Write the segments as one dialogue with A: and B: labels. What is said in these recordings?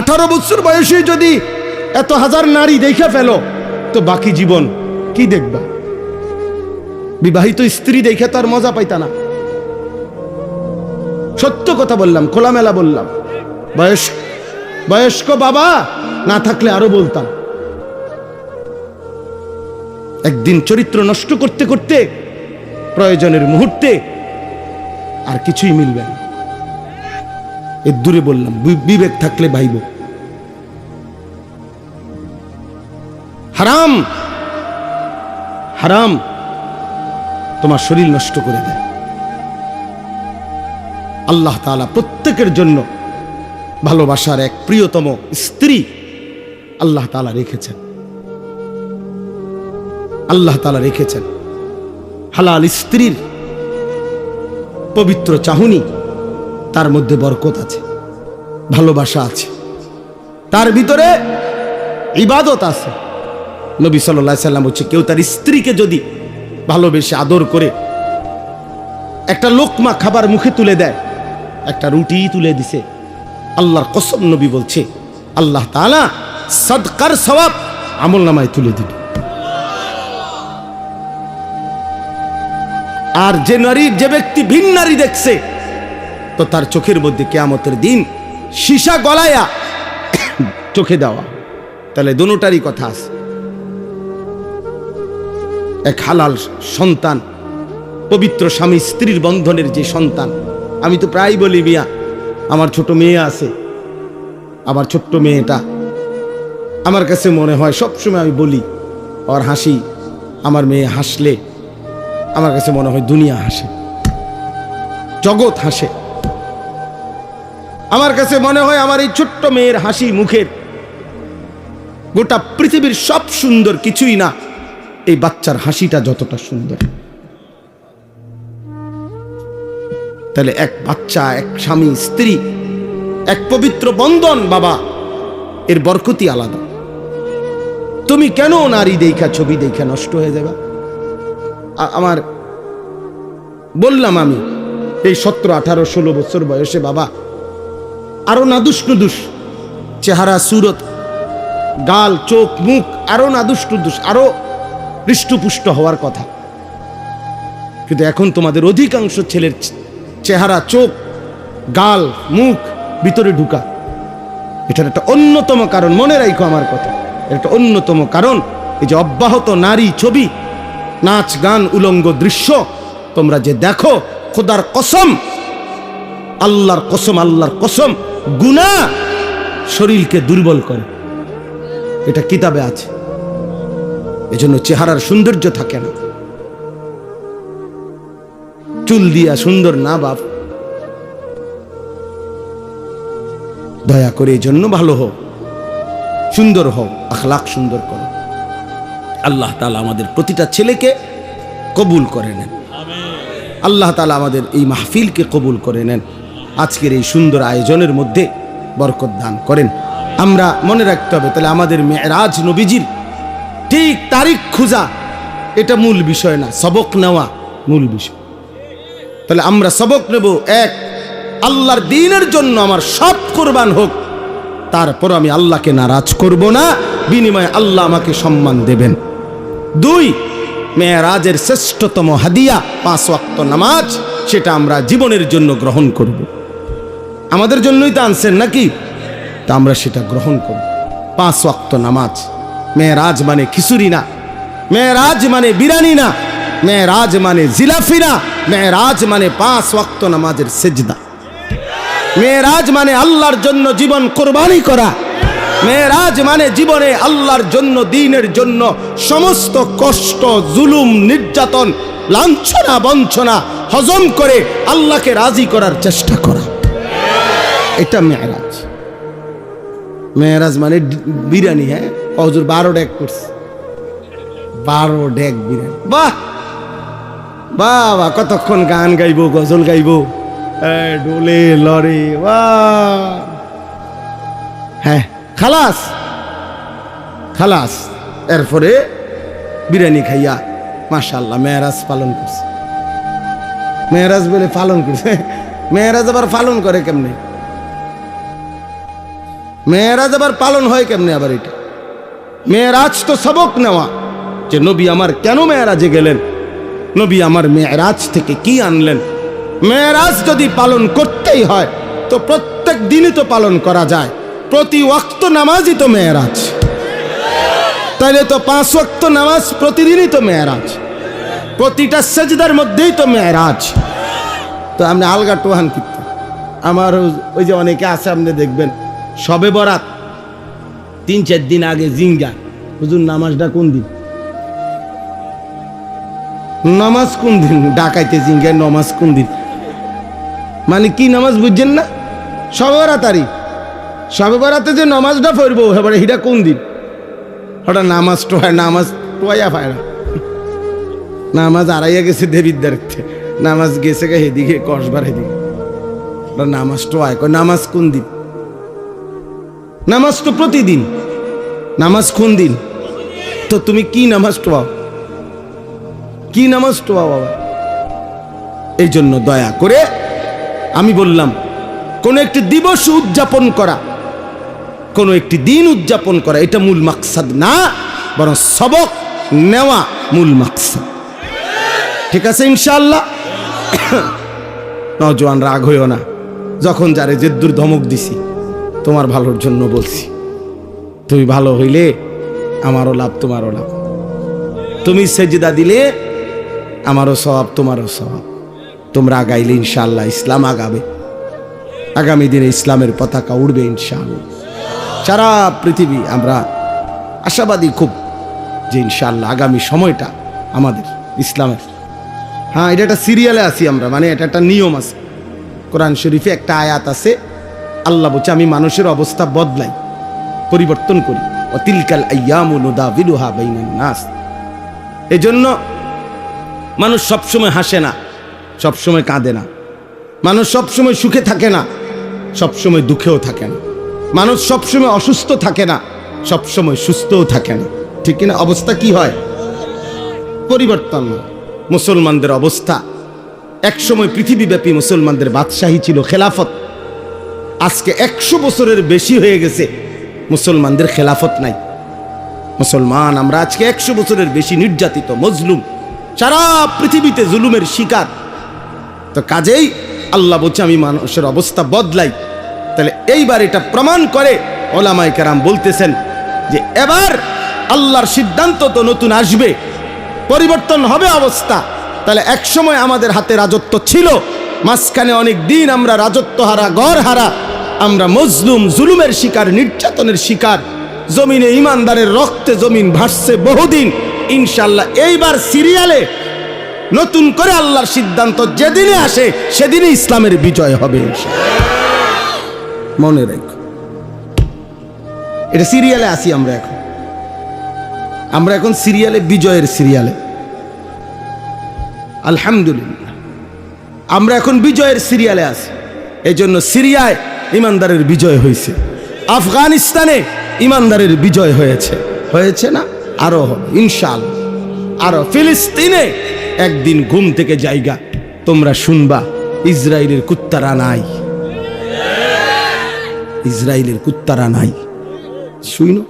A: আঠারো বছর বয়সে যদি এত হাজার নারী দেখে ফেলো, তো বাকি জীবন কি দেখবা? বিবাহিত স্ত্রী দেখে তো আর মজা পাইতা না। সত্য কথা বললাম, খোলামেলা বললাম। বয়স, বয়স্ক বাবা না থাকলে আরও বলতাম। একদিন চরিত্র নষ্ট করতে করতে প্রয়োজনের মুহূর্তে আর কিছুই মিলবে না। এর দূরে বললাম বিবেক থাকলে ভাইব। হারাম! হারাম! তোমার শরীর নষ্ট করে দেয় আল্লাহ তাআলা প্রত্যেকের জন্য ভালোবাসার এক প্রিয়তম স্ত্রী আল্লাহ তাআলা রেখেছেন। আল্লাহ তাআলা রেখেছেন। হালাল স্ত্রীর পবিত্র চাহুনি তার মধ্যে বরকত আছে, ভালোবাসা আছে। তার ভিতরে ইবাদত আছে। নবী সাল্লাহ সাল্লাম হচ্ছে কেউ তার স্ত্রীকে যদি ভালোবেসে আদর করে, একটা লোকমা খাবার মুখে তুলে দেয়, একটা রুটি তুলে দিছে, আল্লাহর কসম নবী বলছে, আল্লাহ তালা সদকার সওয়াব আমল নামায় তুলে দিবে। আর যে নারী যে ব্যক্তি ভিন নারী দেখছে তো তার চোখের মধ্যে কেয়ামতের দিন সীসা গলায়া চোখে দেওয়া। তাহলে দুটারই কথা আছে। এক হালাল সন্তান, পবিত্র স্বামী স্ত্রীর বন্ধনের যে সন্তান। আমি তো প্রায় বলি, মিয়া, আমার ছোট মেয়ে আছে, আমার ছোট্ট মেয়েটা। আমার কাছে মনে হয় সবসময় আমি বলি, ওর হাসি আমার মেয়ে হাসলে, আমার কাছে মনে হয় দুনিয়া হাসে, জগৎ হাসে। আমার কাছে মনে হয় আমার এই ছোট্ট মেয়ের হাসি মুখের গোটা পৃথিবীর সব সুন্দর কিছুই না। এই বাচ্চার হাসিটা যতটা সুন্দর। তাহলে এক বাচ্চা, এক স্বামী, স্ত্রী, এক পবিত্র বন্ধন, বাবা, এর বরকতি আলাদা। তুমি কেন নারী দেখা, ছবি দেখা নষ্ট হয়ে যাবে? আমার বললাম আমি, এই সতেরো, আঠারো, ষোলো বছর বয়সে বাবা আরও নাদুস নুদুস চেহারা, সুরত, গাল, চোখ, মুখ, আরও নাদুস নুদুস আরও হৃষ্টপুষ্ট হওয়ার কথা। কিন্তু এখন তোমাদের অধিকাংশ ছেলের চেহারা, চোখ, গাল, মুখ ভিতরে ঢুকা। এটার একটা অন্যতম কারণ, মনে রাখো আমার কথা। একটা অন্যতম কারণ, এই যে অব্যাহত নারী ছবি, নাচ, গান, উলঙ্গ দৃশ্য, তোমরা যে দেখো, খোদার কসম আল্লাহর কসম আল্লাহর কসম গুনাহ শরীরকে দুর্বল করে। এটা কিতাবে আছে। এজন্য চেহারার সৌন্দর্য থাকে না। চুল দিয়া সুন্দর না বাপ। দয়া করে এই জন্য ভালো হোক সুন্দর হও আখলাক সুন্দর করো। আল্লাহ তালা আমাদের প্রতিটা ছেলেকে কবুল করে নেন। আল্লাহ তালা আমাদের এই মাহফিলকে কবুল করে নেন। আজকের এই সুন্দর আয়োজনের মধ্যে বরকত দান করেন। আমরা মনে রাখতে হবে, তাহলে আমাদের মেয়েরাজ নবীজির ঠিক তারিখ খুঁজা, এটা মূল বিষয় না, সবক নেওয়া মূল বিষয়। তাহলে আমরা সবক নেব, এক, আল্লাহর দিনের জন্য আমার সব কোরবান হোক তারপর আমি আল্লাহকে নারাজ করব না, বিনিময়ে আল্লাহ আমাকে সম্মান দেবেন। দুই, মেয়েরাজের শ্রেষ্ঠতম হাদিয়া, পাঁচ ওয়াক্ত নামাজ, সেটা আমরা জীবনের জন্য গ্রহণ করব। আমাদের জন্যই তো আনছেন নাকি? তা আমরা সেটা গ্রহণ করব। পাঁচ ওয়াক্ত নামাজ। মেয়েরাজ মানে খিচুড়ি না। মেয়েরাজ মানে বিরানি না। মেয়েরাজ মানে জিলাফি না। মেয়েরাজ মানে পাঁচ ওয়াক্ত নামাজের সেজদা। মেয়েরাজ মানে আল্লাহর জন্য জীবন কোরবানি করা। মেয়েরাজ মানে জীবনে আল্লাহর জন্য, দিনের জন্য সমস্ত কষ্ট, জুলুম, নির্যাতন, লাঞ্ছনা, বঞ্চনা হজম করে আল্লাহকে রাজি করার চেষ্টা করা। এটা মেয়েরাজ। মেয়েরাজ মানে বিরিয়ানি হ্যাঁ? হজুর বারো ডেক করছে। বারো ডেক বিরিয়ানি। বাহ! বাবা, কতক্ষণ গান গাইব, গজল গাইব? ডোলে লরে বাহ! হ্যাঁ খালাস! খালাস, এরপরে বিরিয়ানি খাইয়া মাশাল্লাহ মেয়েরাজ পালন করছে। মেয়েরাজ বলে পালন করছে। মেয়েরাজ আবার পালন করে কেমনে? মেয়েরাজ আবার পালন হয় কেমনে আবার এটা? মেয়েরাজ তো সবক নেওয়া। যে নবী আমার কেন মেয়েরাজে গেলেন? নবী আমার মেয়েরাজ থেকে কি আনলেন? মেয়েরাজ যদি পালন করতেই হয়, তো প্রত্যেক দিনই তো পালন করা যায়। প্রতি ওয়াক্ত নামাজই তো মেয়েরাজ। তাইলে তো পাঁচ ওয়াক্ত নামাজ প্রতিদিনই তো মেয়েরাজ। প্রতিটা সেজদার মধ্যেই তো মেয়েরাজ। তো আপনি আলগা টোহান কিন্তু আমার ওই যে অনেকে আছে, আপনি দেখবেন। সবে বরাত। তিন, চার দিন আগে জিঙ্গা। হুজুর, নামাজটা কোন দিন? নামাজ কোন দিন? ডাকাইতে জিঙ্গায় নামাজ কোন দিন? মানে কি নামাজ বুঝছেন না? সবে বরাতারি সবে বরাতে যে নামাজটা পড়ব, এবারে হিটা কোন দিন? ওটা নামাজ টোয়ায় নামাজ টোয়াইয়া পায় না। নামাজ আড়াইয়া গেছে দেবীর দেখতে নামাজ গেছে গে হেদিকে, কসবার হেদিকে। ওটা নামাজ টোয়ায় নামাজ কোন দিন? নামাজ তো প্রতিদিন। নামাজ কোন দিন? তো তুমি কি নামাজ টোয়াও কি নামাজ টোয়াও বাবা? এই জন্য দয়া করে আমি বললাম, কোন একটি দিবস উদযাপন করা, কোন একটি দিন উদযাপন করা, এটা মূল মাকসাদ না, বরং সবক নেওয়া মূল মাকসাদ। ঠিক আছে ইনশাল্লাহ নজওয়ান রাগ হইও না, যখন যারে জেদ্দুর ধমক দিছি। তোমার ভালোর জন্য বলছি। তুমি ভালো হইলে আমারও লাভ, তোমারও লাভ। তুমি সেজদা দিলে আমারও স্বভাব তোমারও স্বভাব তোমরা আগাইলে ইনশাল্লাহ ইসলাম আগাবে। আগামী দিনে ইসলামের পতাকা উড়বে ইনশাআল্লাহ। সারা পৃথিবী আমরা আশাবাদী খুব যে ইনশাআল্লাহ আগামী সময়টা আমাদের ইসলামের। হ্যাঁ এটা একটা সিরিয়ালে আছি আমরা মানে এটা একটা নিয়ম আছে। কোরআন শরীফে একটা আয়াত আছে আল্লাহ বলছে, আমি মানুষের অবস্থা বদলাই, পরিবর্তন করি। অতিলকাল নাস। এজন্য মানুষ সবসময় হাসে না, সবসময় কাঁদে না। মানুষ সবসময় সুখে থাকে না, সবসময় দুঃখেও থাকে না। মানুষ সবসময় অসুস্থ থাকে না, সবসময় সুস্থও থাকে না। ঠিক কিনা? অবস্থা কি হয়? পরিবর্তন। মুসলমানদের অবস্থা। একসময় পৃথিবীব্যাপী মুসলমানদের বাদশাহী ছিল খেলাফত। আজকে একশো বছরের বেশি হয়ে গেছে। মুসলমানদের খেলাফত নাই। মুসলমান, আমরা আজকে একশো বছরের বেশি নির্যাতিত, মজলুম। সারা পৃথিবীতে জুলুমের শিকার। তো কাজেই আল্লাহ বলছে, আমি মানুষের অবস্থা বদলাই। তাহলে এইবার এটা প্রমাণ করে ওলামাই কারাম বলতেছেন যে, এবার আল্লাহর সিদ্ধান্ত তো নতুন আসবে, পরিবর্তন হবে অবস্থা। তাহলে একসময় আমাদের হাতে রাজত্ব ছিল, মাঝখানে অনেক দিন আমরা রাজত্ব হারা, গড় হারা আমরা মজলুম জুলুমের শিকার, নির্যাতনের শিকার। জমিনে ইমানদারের রক্তে জমিন ভাসছে বহুদিন। ইনশাল্লাহ এইবার সিরিয়ালে নতুন করে আল্লাহর সিদ্ধান্ত যেদিনে আসে সেদিনে ইসলামের বিজয় হবে মনে রেখো। এটা সিরিয়ালে আসি আমরা এখন। আমরা এখন সিরিয়ালে, বিজয়ের সিরিয়ালে। আলহামদুলিল্লাহ। আমরা এখন বিজয়ের সিরিয়ালে আছি। এই জন্য সিরিয়ায় ইমানদারের বিজয় হয়েছে। আফগানিস্তানে ইমানদারের বিজয় হয়েছে। হয়েছে না? আরও ইনশাল আরও, ফিলিস্তিনে একদিন ঘুম থেকে জায়গা তোমরা শুনবা ইসরায়েলের কুত্তারা নাই। ইসরায়েলের কুত্তারা নাই। শুইন?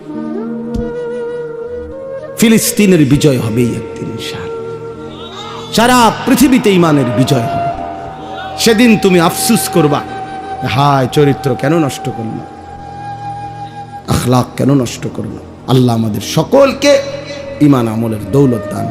A: ফিলিস্তিনের বিজয় হবে একদিন, ইনশাআল্লাহ। সারা পৃথিবীতে ইমানের বিজয় হবে। সেদিন তুমি আফসুস করবা। হায়, চরিত্র কেন নষ্ট করল? আখলাক কেন নষ্ট করল? আল্লাহ আমাদের সকলকে ইমান আমলের দৌলত দান